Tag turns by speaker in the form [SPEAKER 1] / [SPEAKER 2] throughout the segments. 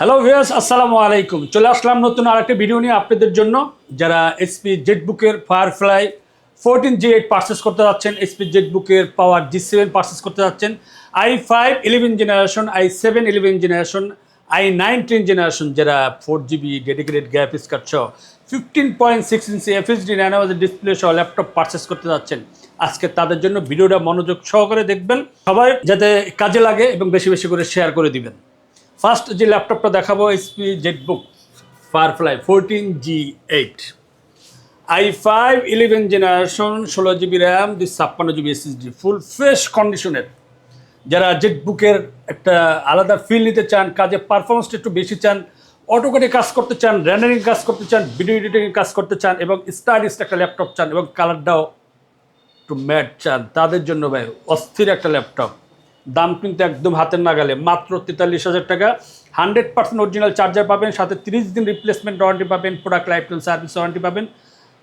[SPEAKER 1] Hello ভিয়াস আসসালামু আলাইকুম চলে আসলাম নতুন আরেকটা ভিডিও নিয়ে আপনাদের জন্য। যারা SP জেটবুকের Firefly fourteen G eight purchase করতে যাচ্ছেন এসপি জেটবুকের পাওয়ার জি সেভেন পার্সেস করতে যাচ্ছেন I five eleven generation I seven eleven generation I nineteen generation যারা ফোর জিবি ডেডিকেটেড গ্যাপ স্কার্ট সহ fifteen point six inch FSD nine display সহ laptop purchase করতে যাচ্ছেন। আজকে তাদের জন্য ভিডিওটা মনোযোগ সহকারে দেখবেন। সবাই যাতে কাজে লাগে এবং বেশি বেশি করে শেয়ার করে দিবেন। ফার্স্ট যে ল্যাপটপটা দেখাবো SP Jetbook Firefly fourteen G eight I five eleven generation ষোলো জিবি র্যাম দুই ছাপ্পান্ন জিবি এসএসডি ফুল ফ্রেশ কন্ডিশনের যারা জেটবুকের একটা আলাদা ফিল নিতে চান, কাজে পারফরমেন্সটা একটু বেশি চান অটোকেটে কাজ করতে চান র্যান্ডারিং কাজ করতে চান ভিডিও এডিটিংয়ে কাজ করতে চান, এবং স্টাইলিস্ট একটা ল্যাপটপ চান, এবং কালারটাও একটু ম্যাট চান, তাদের জন্য ভাই অস্থির একটা ল্যাপটপ দাম কিন্তু একদম হাতের নাগালে। মাত্র তেতাল্লিশ হাজার টাকা। হান্ড্রেড পার্সেন্ট অরিজিনাল চার্জার পাবেন, সাথে তিরিশ দিন রিপ্লেসমেন্ট ওয়ারেন্টি পাবেন product life time service warranty পাবেন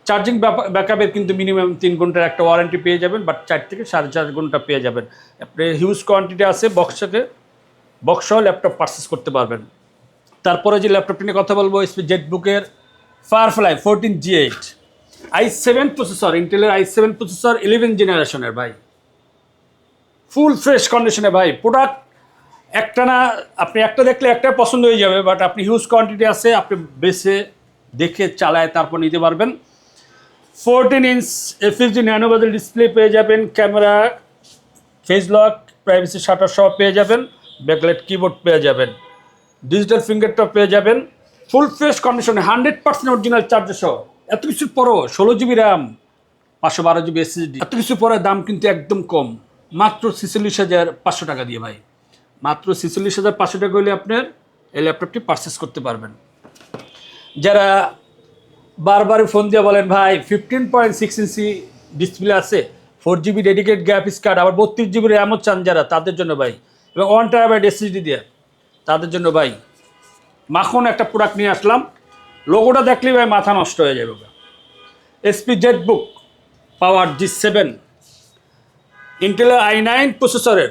[SPEAKER 1] চার্জিং ব্যাকআপের কিন্তু মিনিমাম তিন ঘণ্টার একটা ওয়ারেন্টি পেয়ে যাবেন বাট চার থেকে সাড়ে চার ঘণ্টা পেয়ে যাবেন। আপনি হিউজ কোয়ান্টিটি আছে বক্সকে বক্সও ল্যাপটপ পারচেস করতে পারবেন। তারপরে যে ল্যাপটপটি নিয়ে কথা বলব জেটবুকের Firefly fourteen G eight I seven processor ইন্টেলের আই সেভেন প্রসেসর ইলেভেন জেনারেশনের ভাই। ফুল ফ্রেশ কন্ডিশনে ভাই প্রোডাক্ট একটা না আপনি একটা দেখলে একটা পছন্দ হয়ে যাবে বাট আপনি হিউজ কোয়ান্টিটি আছে, আপনি বেছে দেখে চালায় তারপর নিতে পারবেন। ফোরটিন ইঞ্চ এফএসডি ন্যানোবাজার ডিসপ্লে পেয়ে যাবেন camera face lock privacy shutter সহ পেয়ে যাবেন ব্যাকলাইট কিবোর্ড পেয়ে যাবেন ডিজিটাল ফিঙ্গারটপ পেয়ে যাবেন ফুল ফ্রেশ কন্ডিশনে হান্ড্রেড পার্সেন্ট অরিজিনাল চার্জার সহ। এত কিছু পরও ষোলো জিবি র্যাম পাঁচশো বারো জিবি এসএসডি এত কিছু পরে দাম কিন্তু একদম কম। মাত্র ছেচল্লিশ হাজার পাঁচশো টাকা দিয়ে ভাই। মাত্র ছেচল্লিশ হাজার পাঁচশো টাকা হলে আপনার এই ল্যাপটপটি পারচেস করতে পারবেন। যারা বারবার ফোন দিয়ে বলেন, ভাই fifteen point six inch display আছে four GB dedicate graphics card আবার বত্রিশ জিবি র্যামও চান যারা, তাদের জন্য ভাই, এবং ওয়ান টারাবাইট এসএসডি দিয়ে, তাদের জন্য ভাই, মাখন একটা প্রোডাক্ট নিয়ে আসলাম। লোগোটা দেখলেই ভাই মাথা নষ্ট হয়ে যাবে। SP Jetbook power G seven ইন্টেলের আই নাইন প্রসেসরের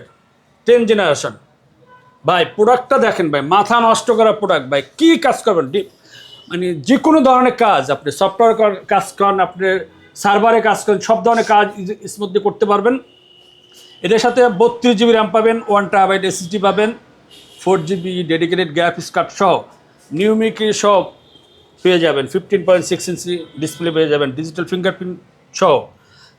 [SPEAKER 1] টেন জেনারেশন ভাই প্রোডাক্টটা দেখেন ভাই, মাথা নষ্ট করা প্রোডাক্ট ভাই, কী কাজ করবেন? মানে যে কোনো ধরনের কাজ, আপনি সফটওয়্যার কাজ করেন, আপনি সার্ভারে কাজ করেন, সব ধরনের কাজ স্মুথলি করতে পারবেন। এদের সাথে বত্রিশ জিবি র্যাম পাবেন ওয়ান টাবাইট এসএসডি পাবেন four GB dedicated graphics card সহ নিউমিকি সব পেয়ে যাবেন fifteen point six inch display পেয়ে যাবেন ডিজিটাল ফিঙ্গারপ্রিন্ট সহ।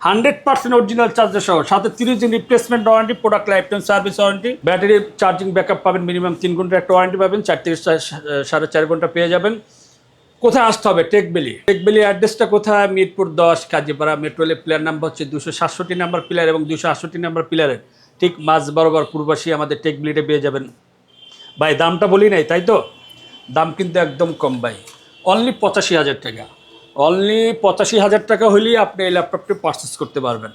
[SPEAKER 1] হান্ড্রেড পার্সেন্ট অরিজিনাল চার্জার সহ। সাথে তিরিশ দিন replacement warranty product life time service warranty battery charging backup পাবেন মিনিমাম তিন ঘণ্টার একটা ওয়ারেন্টি পাবেন, চার থেকে সাড়ে চার ঘণ্টা পেয়ে যাবেন। কোথায় আসতে হবে? টেকবেলি টেকবেলি অ্যাড্রেসটা কোথায়? মিরপুর দশ, কাজীপাড়া মেট্রো রেলের প্লেয়ার নাম্বার হচ্ছে দুশো সাতষট্টি নাম্বার প্লেয়ার এবং দুশো আটষট্টি নাম্বার প্লেয়ারের ঠিক মাঝ বরাবর পূর্বাসী আমাদের টেকবেলিটা পেয়ে যাবেন। ভাই, দামটা বলি নাই, তাই তো? দাম কিন্তু একদম কম, ভাই। অনলি পঁচাশি হাজার টাকা। অনলি পঁচাশি হাজার টাকা হলেই আপনি এই ল্যাপটপটি পারচেস করতে পারবেন।